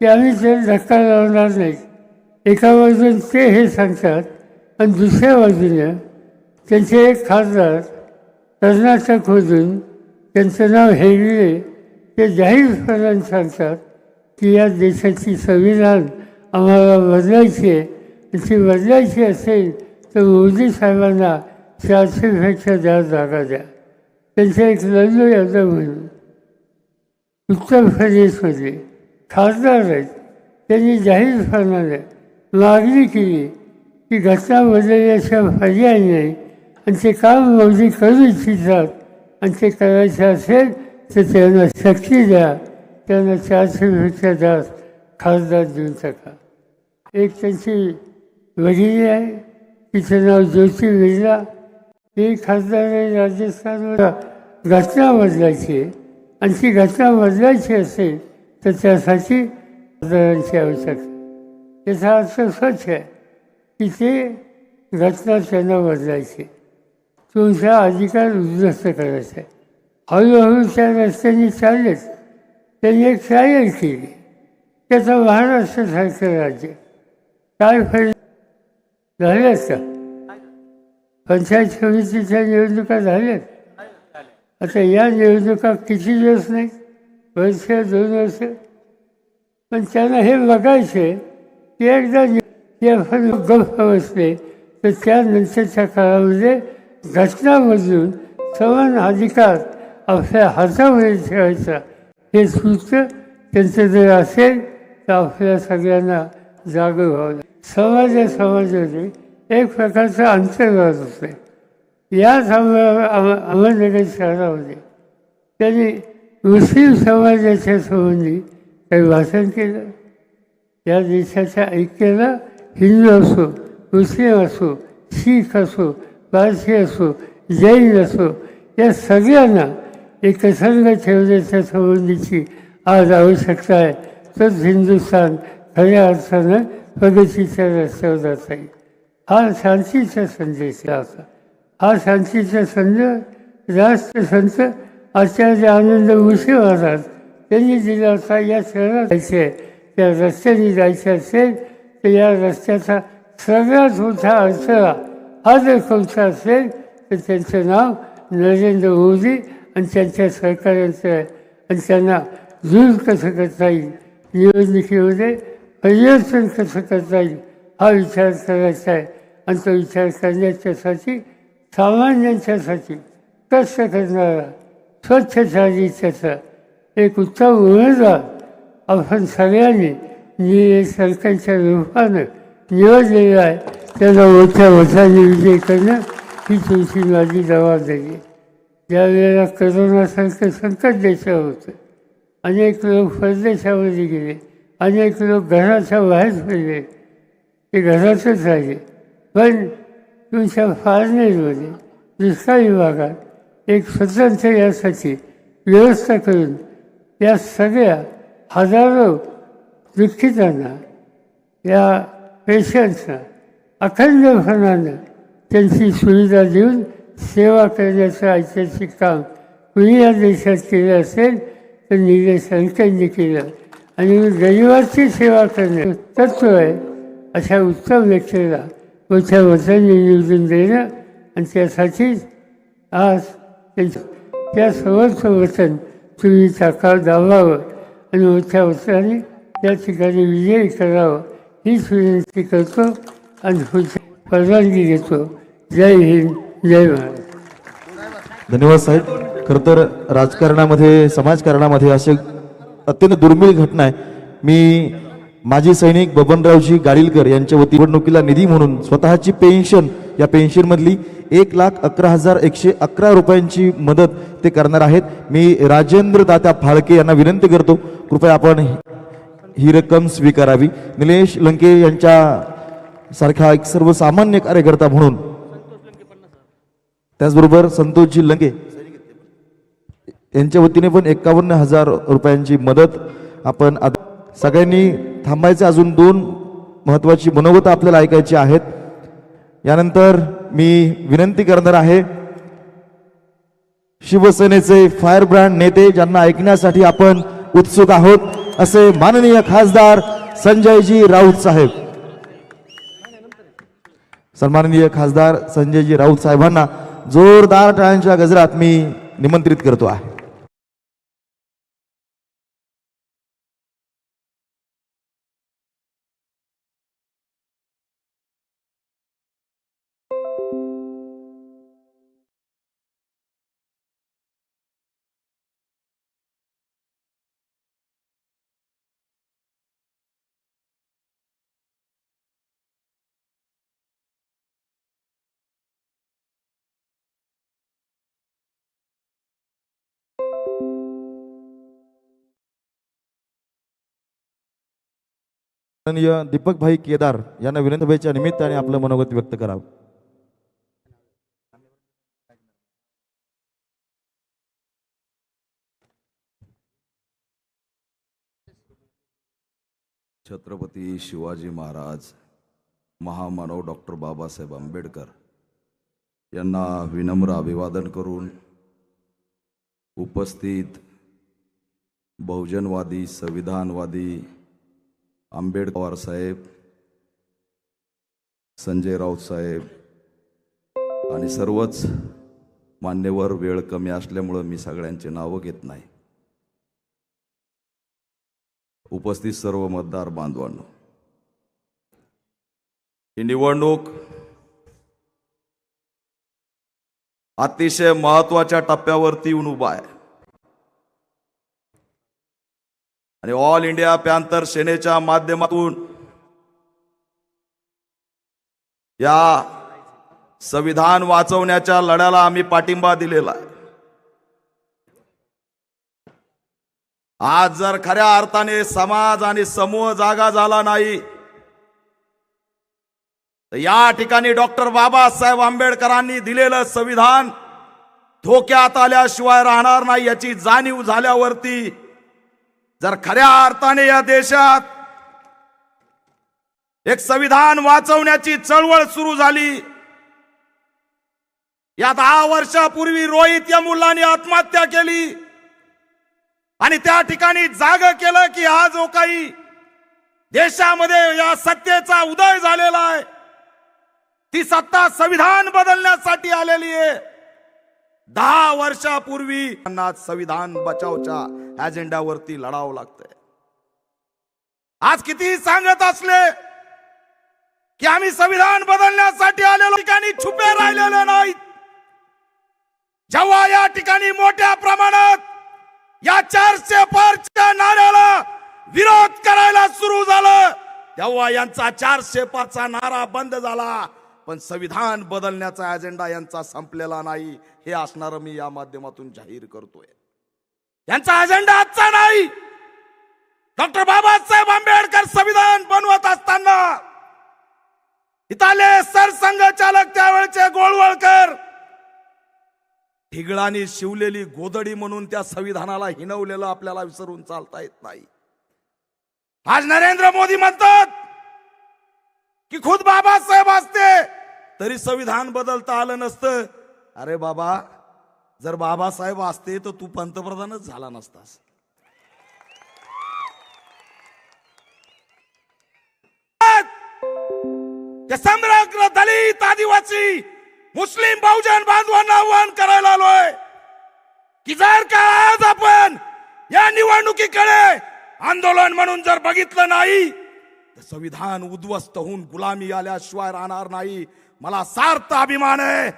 की आम्ही ते धक्का लावणार नाही एका बाजून ते हे सांगतात आणि दुसऱ्या बाजूने त्यांचे एक खासदार कर्नाटकमधून त्यांचं नाव हेगडे ते जाहीरपणाने सांगतात की या देशाची संविधान आम्हाला बदलायची आहे. ती बदलायची असेल तर मोदी साहेबांना चारशेपेक्षा जास्त जागा द्या. त्यांचे एक लल्लू यादव म्हणून. उत्तर प्रदेशमध्ये खासदार आहेत. त्यांनी जाहीर जाहीरपणाने मागणी केली की घटना बदलल्याशिवाय पर्याय नाही आणि ते काम मोदी करू इच्छितात. आणि ते करायचं असेल तर त्यांना शक्ती द्या. त्यांना चारशे रुपये जास्त खासदार देऊन टाका. एक त्यांची वडिली आहे. तिचं नाव ज्योती बिर्ला. ते खासदार आहे राजस्थानवर घटना बदलायची आहे. आणि ती घटना बदलायची असेल तर त्यासाठी खासदारांची आवश्यकता त्याचा अर्थ स्वच्छ आहे की ते घटना त्यांना बदलायची. तुमचा अधिकार उद्ध्वस्त करायचा. आहे हळूहळू त्या रस्त्याने चाललेच. त्यांनी एक ट्रायल केली. त्याचं महाराष्ट्रासारखं राज्य. काय फायदा झाल्यात का पंचायत समितीच्या निवडणुका झाल्यात. आता या निवडणुका किती दिवस नाही वर्ष दोन वर्ष पण त्यांना हे बघायचे की एकदा ते आपण गप्प बसले तर त्यानंतरच्या काळामध्ये घटनामधून समान अधिकार आपल्या हातामध्ये ठेवायचा. हे सूत्र त्यांचं जर असेल तर आपल्या सगळ्यांना जागं व्हावं समाजा समाजामध्ये एक प्रकारचं अंतर्वाद असते याच आम्हा- अहमदनगर शहरामध्ये त्यांनी मुस्लिम समाजाच्या संबंधी काही भाषण केलं. या देशाच्या ऐक्याला हिंदू असो मुस्लिम असो शीख असो पारसी असो जैन असो या सगळ्यांना एकसंग ठेवण्याच्या संबंधीची आज आवश्यकता आहे. तर हिंदुस्थान खऱ्या अर्थानं प्रगतीच्या रस्त्यावर जाता येईल हा शांतीचा संदेश होता असा. हा शांतीचा संदेश राष्ट्रसंत आचार्य आनंद उशी महाराज त्यांनी दिला असता या शहरात जायचे. त्या रस्त्याने जायचं असेल तर या रस्त्याचा सगळ्यात मोठा अडथळा हा जर कोणता असेल तर त्यांचं नाव नरेंद्र मोदी आणि त्यांच्या सरकारांचं आहे आणि त्यांना दूर कसं करता येईल? निवडणुकीमध्ये परिवर्तन कसं करता येईल? हा विचार करायचा आहे. आणि तो विचार करण्याच्यासाठी सामान्यांच्यासाठी कष्ट करणारा स्वच्छ चारित्र्याचा एक उत्तम उमेदवार आपण सगळ्यांनी नि सरकारच्या रूपानं निवडलेलं आहे त्याला मोठ्या मोठ्याने विजय करणं ही तुमची माझी जबाबदारी ज्यावेळेला ज्या वेळेला करोनासारखं संकट देशावर होतं अनेक लोक परदेशामध्ये गेले अनेक लोक घराच्या बाहेर पडले ते घरातच राहिले पण तुमच्या फार्नेजमध्ये दुष्काळी भागात एक स्वतंत्र यासाठी व्यवस्था करून या सगळ्या हजारो दुःखितांना या पेशंट्सना अखंडपणानं त्यांची सुविधा देऊन सेवा करण्याचं ऐतिहासिक काम कुणी या देशात केलं असेल तर निलेश लंकेंनी केलं. आणि गरीबाची सेवा करणे तत्व आहे अशा उत्तम व्यक्तीला मोठ्या वचन निवडून देणं. आणि त्यासाठीच आज त्या समोरचं वचन तुम्ही टाका दाबावं आणि मोठ्या वचनाने त्या ठिकाणी विजय करावं हीच विनंती करतो आणि पुढची परवानगी घेतो. जय हिंद जय महाराज धन्यवाद साहेब. खरं तर राजकारणामध्ये समाजकारणामध्ये असे अत्यंत दुर्मिळ घटना आहे. मी माजी सैनिक बबनरावजी गाडीलकर यांच्या वती निवडणुकीला निधी म्हणून स्वतःची पेन्शन या पेन्शनमधली एक लाख अकरा हजार एकशे अकरा रुपयांची मदत ते करणार आहेत. मी राजेंद्र दात्या फाळके यांना विनंती करतो कृपया आपण ही रक्कम स्वीकारावी. निलेश लंके यांच्या सारखा एक सर्वसामान्य कार्यकर्ता म्हणून. त्याचबरोबर संतोषजी लंके यांच्या वतीने पण एकावन्न हजार रुपयांची मदत आपण सगळ्यांनी थांबायचं. अजून दोन महत्वाची मनोगत आपल्याला ऐकायची आहेत. यानंतर मी विनंती करणार आहे शिवसेनेचे फायर ब्रँड नेते ज्यांना ऐकण्यासाठी आपण उत्सुक आहोत असे माननीय खासदार संजयजी राऊत साहेब. सन्माननीय खासदार संजयजी राऊत साहेबांना जोरदार टाळ्यांच्या गजरात मी निमंत्रित करतो आहे. माननीय दीपक भाई केदार यांना विधानसभेच्या निमित्ताने आपलं मनोगत व्यक्त करावं. छत्रपती शिवाजी महाराज महामानव डॉक्टर बाबासाहेब आंबेडकर यांना विनम्र अभिवादन करून उपस्थित बहुजनवादी संविधानवादी आंबेडकर साहेब संजय राऊत साहेब आणि सर्वच मान्यवर वेळ कमी असल्यामुळं मी सगळ्यांची नावं घेत नाही. उपस्थित सर्व मतदार बांधवांनो ही निवडणूक अतिशय महत्त्वाच्या टप्प्यावरती येऊन उभा आहे. आणि ऑल इंडिया पॅन्थर सेनेच्या माध्यमातून या संविधान वाचवण्याच्या लढ्याला आम्ही पाठिंबा दिलेला आहे. आज जर खऱ्या अर्थाने समाज आणि समूह जागा झाला नाही तर या ठिकाणी डॉक्टर बाबासाहेब आंबेडकरांनी दिलेलं संविधान धोक्यात आल्याशिवाय राहणार नाही याची जाणीव झाल्यावरती जर खऱ्या अर्थाने या देशात एक संविधान वाचवण्याची चळवळ सुरू झाली या दहा वर्षापूर्वी रोहित या मुलांनी आत्महत्या केली आणि त्या ठिकाणी जाग केलं की हा जो काही देशामध्ये या सत्तेचा उदय झालेला आहे ती सत्ता संविधान बदलण्यासाठी आलेली आहे. दहा वर्षापूर्वी त्यांना संविधान बचावच्या अजेंड्यावरती लढावं लागतंय. आज कितीही सांगत असले की आम्ही संविधान बदलण्यासाठी आलेलो ठिकाणी छुपे राहिलेले नाहीत. जेव्हा या ठिकाणी मोठ्या प्रमाणात या चारशे पारच्या नाऱ्याला विरोध करायला सुरू झालं तेव्हा यांचा चारशे पारचा नारा बंद झाला. पण संविधान बदलण्याचा अजेंडा यांचा संपलेला नाही हे असणार मी या माध्यमातून जाहीर करतोय. यांचा अजेंडा आजचा नाही. डॉक्टर बाबासाहेब आंबेडकर संविधान बनवत असताना इथाले सरसंघचालक त्यावेळचे गोळवळकर ठिगळाने शिवलेली गोदडी म्हणून त्या संविधानाला हिनवलेलं आपल्याला विसरून चालता येत नाही. आज नरेंद्र मोदी म्हणतात की खुद बाबासाहेब असते. तरी संविधान बदलता आलं नसतं. अरे बाबा जर बाबासाहेब असते तर तू पंतप्रधानच झाला नसतास. ते समग्र दलित आदिवासी मुस्लिम बहुजन बांधवांना आव्हान करायला आलोय. की जर का आज आपण या निवडणुकीकडे आंदोलन म्हणून जर बघितलं नाही संविधान उद्ध्वस्त होऊन गुलामी आल्याशिवाय राहणार नाही. मला सार्थ अभिमान आहे.